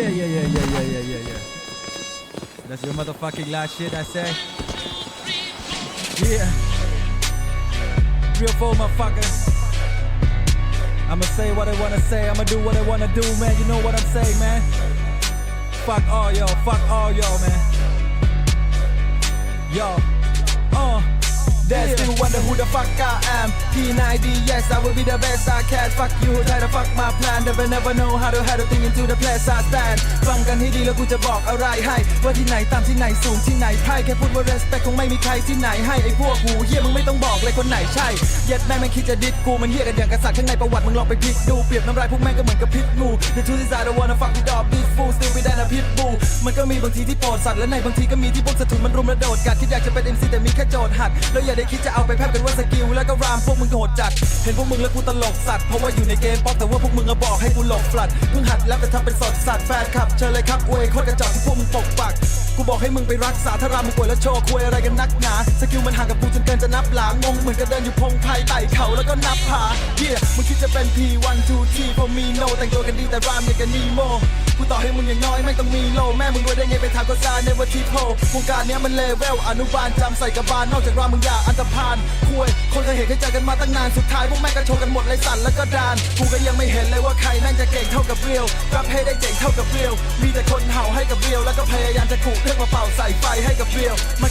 Yeah, yeah, yeah, yeah, yeah, yeah, yeah, yeah. That's your motherfucking last shit, I say. Yeah. Real full motherfucker. I'ma say what I wanna say, I'ma do what I wanna do, man. You know what I'm saying, man. Fuck all y'all, fuck all y'all, man. Yo. They still wonder who the fuck I am P90 yes I will be the best I can Fuck you who try to fuck my plan Never never know how to how to think into the place I stand ฟังกันให้ดีแล้วกูจะบอกอะไรให้ ว่าที่ไหนตามที่ไหนสูงที่ไหนไพ่แค่พูดว่า respect คงไม่มีใครที่ไหนให้ไอ้พวกหูเหี้ยมึงไม่ต้องบอก เลยคนไหนใช่เย็ดแม่งไม่คิดจะดิสกูมันเฮี้ยกันอย่างกษัตริย์ข้างในประวัติมึงลองไปพลิกดูเปรียบน้ำลายพวกแม่งก็เหมือนกับพิษงู The truth is I don't wanna fuck with all these fools still be that a pit bull มันก็มีบางทีที่โปรดสัตว์และในบางทีก็มีที่พวกสถุนมันรุมระโดดกัดคิดอยากจะเป็น MC แต่มีแค่โจทย์หัดแล้วอย่าได้คิดจะเอาไปแพร่กันว่าสกิลแล้วก็รามพวกมึงโหดจัดเห็นพวกมึงแล้วกูตลกสัตว์เพราะว่าอยู่ในเกมป๊อกแต่ว่าพวกมึงก็บอกให้กูหลบฟลัดเพิ่งหัดแล้วแต่ทำเป็นสดสัตว์แฟนคลับเชิญเลยครับอวยโคตรกระจอกที่พวกมึงปก บอกให้มึงไปรักษาถ้ารามึงป่วยแล้วโชว์คุยอะไรกันนักหนา สกิลมันห่างกับกูจนเกินจะนับหลางงเหมือนกับเดินอยู่พงไพ่ไต่เขาแล้วก็นับผาเฮียมึงคิดจะเป็น P1 2 3พอมีโนแต่งตัวกันดีแต่รามอย่างกับนีโมกูต่อให้มึงอย่างน้อยไม่ต้องมีโลแม่มึงรวยได้ไงไปทางก็ซาในวันที่โพวงการเนี้ยมันเลเวลอนุบาลจำใส่กระบาลนอกจากรามึงอย่าอันตรพานคุยคนเคยเห็นเคยเจอกันมาตั้งนานสุดท้ายพวกแม่งก็โชว์กันหมดเลยสั่นแล้วก็ดานกูก็ยังไม่เห็นเลยว่าใครแม่งจะเก่งเท่ากับเรียวรับให้ได้เจ๋งเท่ากับเรียวมีแต่คนเห่าให้กับเรียวแล้วก็พยายามจะขู่เรื่องมาเป่าใส่ไฟให้กับเรียวมัน